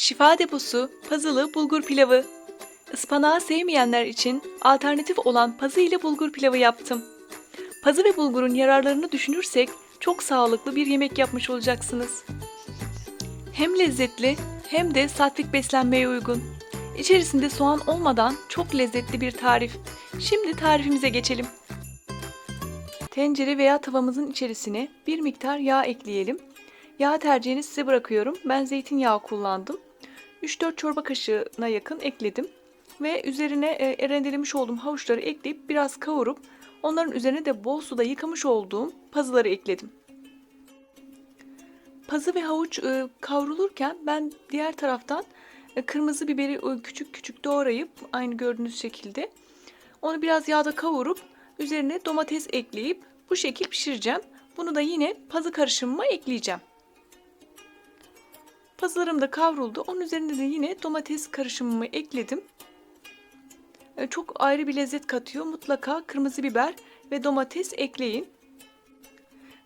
Şifa deposu, pazılı bulgur pilavı. Ispanağı sevmeyenler için alternatif olan pazı ile bulgur pilavı yaptım. Pazı ve bulgurun yararlarını düşünürsek çok sağlıklı bir yemek yapmış olacaksınız. Hem lezzetli hem de sattlik beslenmeye uygun. İçerisinde soğan olmadan çok lezzetli bir tarif. Şimdi tarifimize geçelim. Tencere veya tavamızın içerisine bir miktar yağ ekleyelim. Yağ tercihini size bırakıyorum. Ben zeytinyağı kullandım. 3-4 çorba kaşığına yakın ekledim. Ve üzerine e, rendelemiş olduğum havuçları ekleyip biraz kavurup onların üzerine de bol suda yıkamış olduğum pazıları ekledim. Pazı ve havuç e, kavrulurken ben diğer taraftan e, kırmızı biberi küçük küçük doğrayıp aynı gördüğünüz şekilde onu biraz yağda kavurup üzerine domates ekleyip bu şekil pişireceğim. Bunu da yine pazı karışımıma ekleyeceğim. Pazılarım da kavruldu. Onun üzerine de yine domates karışımımı ekledim. E, Çok ayrı bir lezzet katıyor. Mutlaka kırmızı biber ve domates ekleyin.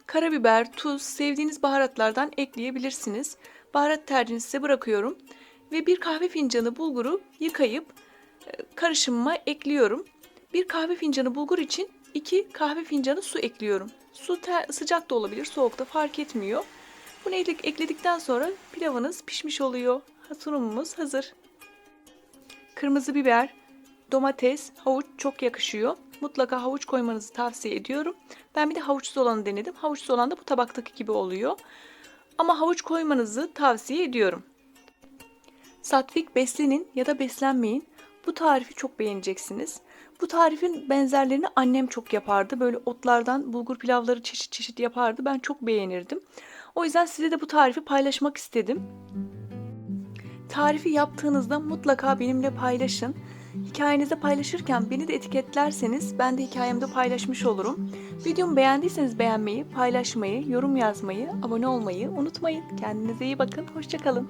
Karabiber, tuz, sevdiğiniz baharatlardan ekleyebilirsiniz. Baharat tercihini size bırakıyorum. Ve bir kahve fincanı bulguru yıkayıp e, karışımıma ekliyorum. Bir kahve fincanı bulgur için 2 kahve fincanı su ekliyorum. Su sıcak da olabilir, soğuk da fark etmiyor. Bunu ekle- ekledikten sonra pilavınız pişmiş oluyor. Sunumumuz hazır. Kırmızı biber, domates, havuç çok yakışıyor. Mutlaka havuç koymanızı tavsiye ediyorum. Ben bir de havuçsuz olanı denedim. Havuçsuz olan da bu tabaktaki gibi oluyor. Ama havuç koymanızı tavsiye ediyorum. Satvik beslenin ya da beslenmeyin. Bu tarifi çok beğeneceksiniz. Bu tarifin benzerlerini annem çok yapardı. Böyle otlardan bulgur pilavları çeşit çeşit yapardı. Ben çok beğenirdim. O yüzden size de bu tarifi paylaşmak istedim. Tarifi yaptığınızda mutlaka benimle paylaşın. Hikayenizde paylaşırken beni de etiketlerseniz ben de hikayemde paylaşmış olurum. Videomu beğendiyseniz beğenmeyi, paylaşmayı, yorum yazmayı, abone olmayı unutmayın. Kendinize iyi bakın. Hoşçakalın.